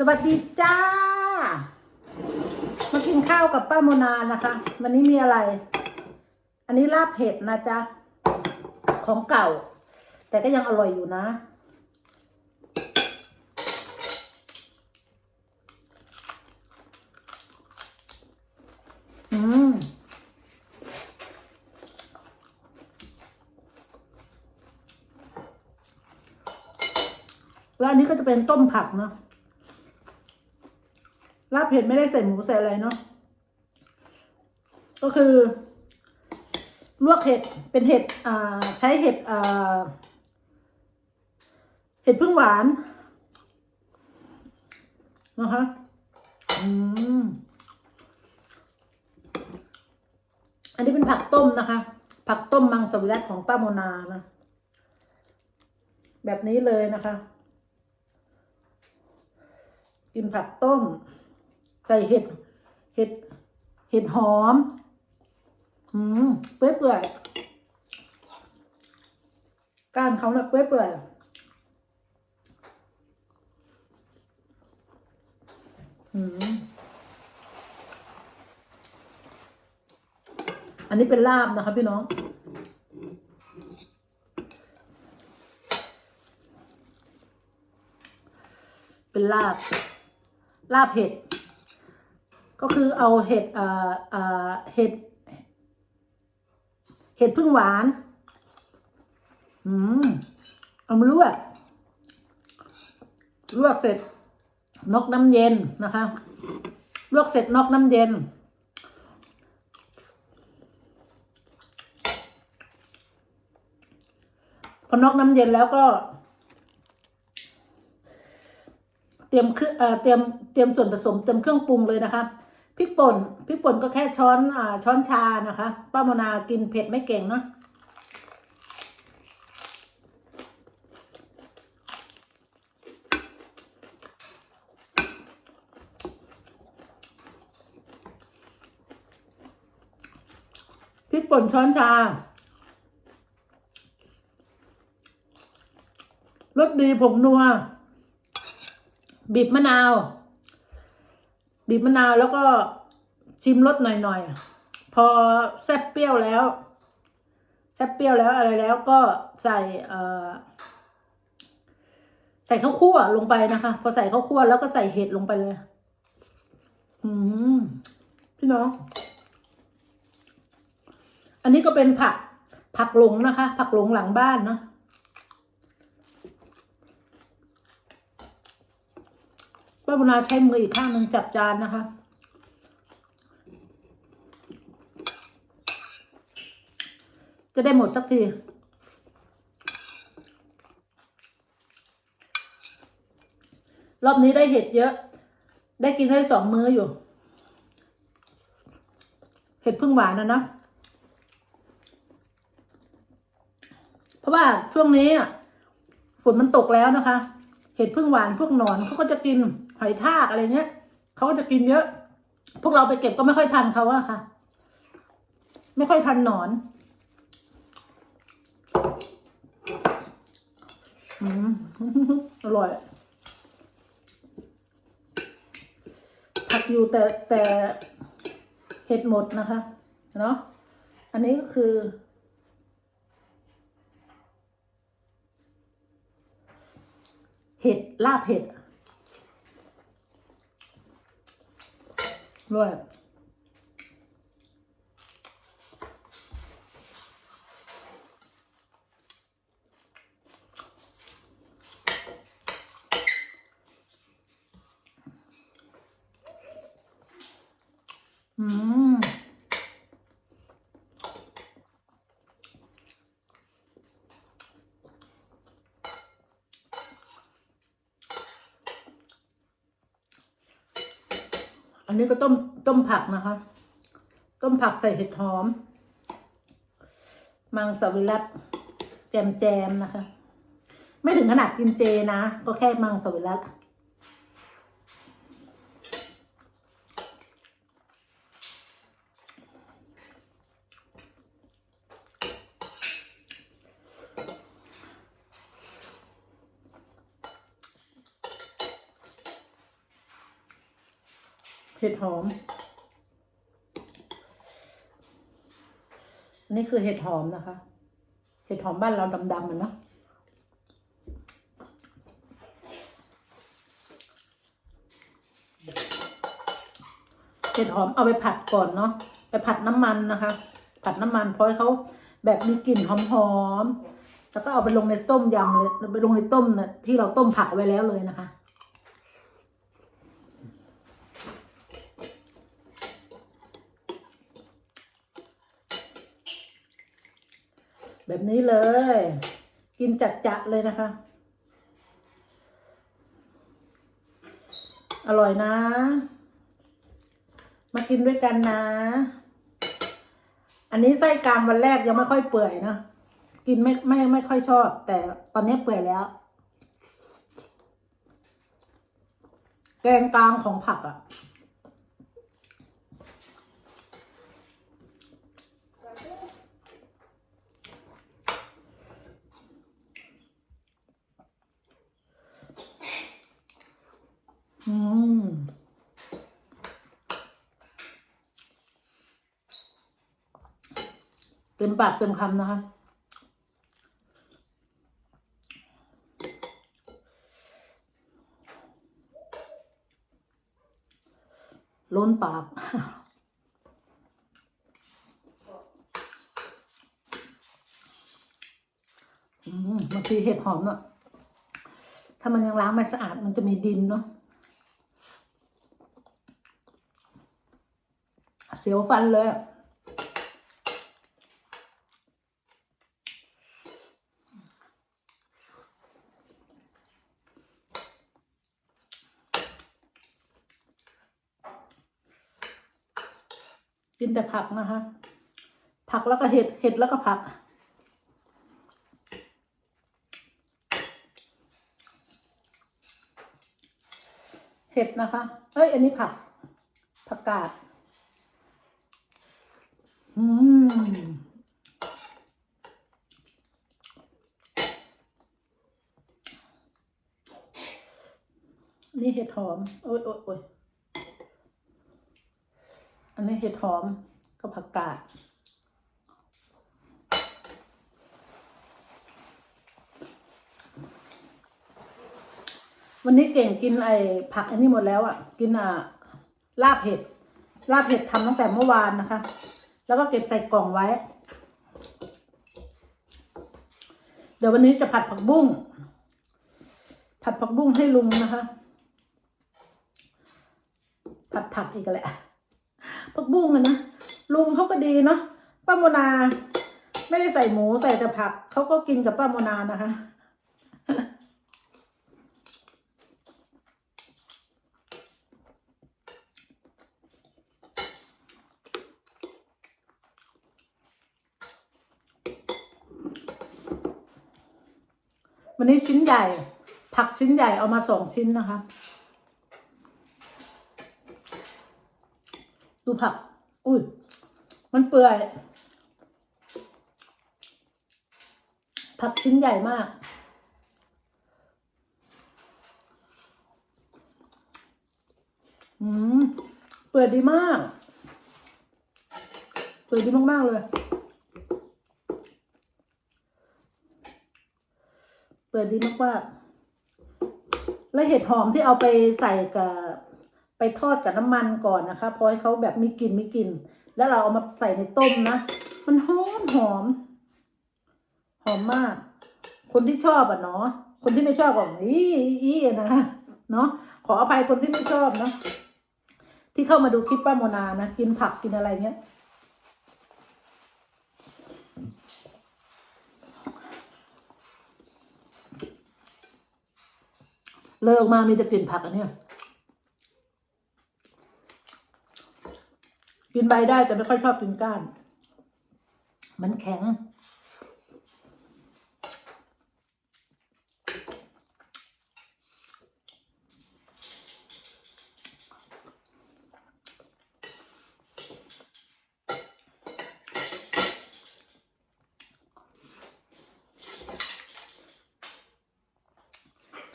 สวัสดีจ้า มากินข้าวกับป้าโมนานะคะ วันนี้มีอะไร อันนี้ลาบเผ็ดนะจ๊ะ ของเก่า แต่ก็ยังอร่อยอยู่นะ อืมแล้วอันนี้ก็จะเป็นต้มผักเนาะ ลาบเผ็ดไม่ได้ใส่หมูใส่อะไรเนาะก็คือ ลวกเห็ดเป็นเห็ดอ่าใช้เห็ดอ่าเห็ดพึ่งหวานนะคะอืมอันนี้เป็นผักต้มนะคะ ผักต้มมังสวิรัตของป้าโมนานะแบบนี้เลยนะคะ กินผักต้ม ใส่เห็ด เห็ด เห็ดหอม อืม เปื่อยเปื่อยก้านเขาเนี่ยเปื่อยเปื่อยอืม อันนี้เป็นลาบนะคะพี่น้องเป็นลาบ ลาบเห็ด ก็คือเอาเห็ดเอ่อเอ่อเห็ด เห็ดพึ่งหวาน อืม เอามาลวกลวกเสร็จนอกน้ำเย็นนะคะ ลวกเสร็จนอกน้ำเย็น พอนอกน้ำเย็นแล้วก็ เตรียมเครื่องเอ่อเตรียมเตรียมส่วนผสมเตรียมเครื่องปรุงเลยนะคะ พริกป่นพริกป่นก็แค่ช้อนอ่าช้อนชานะคะ ป้าโมนากินเผ็ดไม่เก่งเนาะพริกป่นช้อนชารสดีผงนัว บีบมะนาว บีบมะนาวแล้วก็ชิมรสหน่อยๆ พอแซ่บเปรี้ยวแล้ว แซ่บเปรี้ยวแล้วอะไรแล้วก็ใส่เอ่อใส่ข้าวคั่วลงไปนะคะ พอใส่ข้าวคั่วแล้วก็ใส่เห็ดลงไปเลย อืมพี่น้อง อันนี้ก็เป็นผักผักหลงนะคะ ผักหลงหลังบ้านเนาะ ป้าบุญนาใช้มืออีกข้างหนึ่งจับจานนะคะ จะได้หมดสักทีรอบนี้ได้เห็ดเยอะ ได้กินได้สองมื้ออยู่ เห็ดพึ่งหวานนะนะ เพราะว่าช่วงนี้ฝนมันตกแล้วนะคะ เห็ดพึ่งหวานพวกหนอนเขาก็จะกิน หอยทากอะไรเงี้ยเขาก็จะกินเยอะ พวกเราไปเก็บก็ไม่ค่อยทันเขาอะค่ะ ไม่ค่อยทันหนอนอืมอร่อยผักอยู่แต่แต่เห็ดหมดนะคะเนาะอันนี้ก็คือ เห็ดลาบเห็ด ด้วย อันนี้ก็ต้มต้มผักนะคะ ต้มผักใส่เห็ดหอม มังสวิรัตแจมแจมนะคะ ไม่ถึงขนาดกินเจนะ ก็แค่มังสวิรัต เห็ดหอมอันนี้คือเห็ดหอมนะคะ เห็ดหอมบ้านเราดำๆมันเนาะเห็ดหอมเอาไปผัดก่อนเนาะไปผัดน้ำมันนะคะ ผัดน้ำมันเพราะเขาแบบมีกลิ่นหอมๆแล้วก็เอาไปลงในต้มยำเลยไปลงในต้มนะที่เราต้มผักไว้แล้วเลยนะคะ แบบนี้เลย กินจัดๆเลยนะคะ อร่อยนะ มากินด้วยกันนะ อันนี้ไส้กลางวันแรกยังไม่ค่อยเปื่อยนะ กินไม่ไม่ไม่ค่อยชอบ แต่ตอนนี้เปื่อยแล้ว แกงกลางของผักอะ่ะ อืมเต็มปากเต็มคำนะคะล้นปาก อืมบางทีเห็ดหอมเนาะถ้ามันยังล้างไม่สะอาดมันจะมีดินเนาะ เสียวฟันเลย กินแต่ผักนะคะ ผักแล้วก็เห็ด เห็ดแล้วก็ผักเห็ดนะคะ เอ้ย อันนี้ผัก ผักกาด อืมนี่เห็ดหอม โอ้ยโอ้ยโอ้ยอันนี้เห็ดหอมกับผักกาดวันนี้เก่งกินไอ้ผักอันนี้หมดแล้วอะ่ะ กินอะลาบเห็ด ลาบเห็ดทำตั้งแต่เมื่อวานนะคะ แล้วก็เก็บใส่กล่องไว้ เดี๋ยววันนี้จะผัดผักบุ้ง ผัดผักบุ้งให้ลุงนะคะ ผัดผักอีกแหละ ผักบุ้งอะนะ ลุงเขาก็ดีเนาะ ป้าโมนา ไม่ได้ใส่หมูใส่แต่ผัก เขาก็กินกับป้าโมนานะคะ วันนี้ชิ้นใหญ่ ผักชิ้นใหญ่เอามาสองชิ้นนะคะ ดูผัก อุ้ย มันเปื่อย ผักชิ้นใหญ่มาก อืม เปื่อยดีมาก เปื่อยดีมาก ๆ เลย เปิดดีมากว่าแล้วเห็ดหอมที่เอาไปใส่กับไปทอดกับน้ำมันก่อนนะคะพอให้เขาแบบมีกลิ่นมีกลิ่นแล้วเราเอามาใส่ในต้มนะ มันหอมหอม หอมมาก คนที่ชอบอะเนาะคนที่ไม่ชอบก็อีอีนะคะเนาะขออภัยคนที่ไม่ชอบเนาะที่เข้ามาดูคลิปป้าโมนานะ กินผักกินอะไรเงี้ย เลยออกมามีแต่กลิ่นผักอันเนี้ยกินใบได้แต่ไม่ค่อยชอบกินก้าน มันแข็ง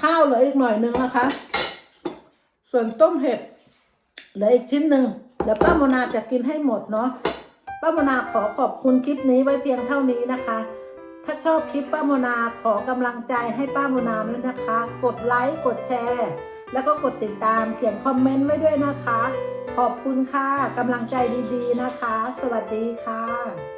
ข้าวเหลืออีกหน่อยนึงนะคะ ส่วนต้มเห็ดเหลืออีกชิ้นหนึ่งเดี๋ยวป้าโมนาจะกินให้หมดเนาะป้าโมนาขอขอบคุณคลิปนี้ไว้เพียงเท่านี้นะคะ ถ้าชอบคลิปป้าโมนาขอกำลังใจให้ป้าโมนาด้วยนะคะ กดไลค์กดแชร์ แล้วก็กดติดตามเขียนคอมเมนต์ไว้ด้วยนะคะ ขอบคุณค่ะกำลังใจดีๆนะคะ สวัสดีค่ะ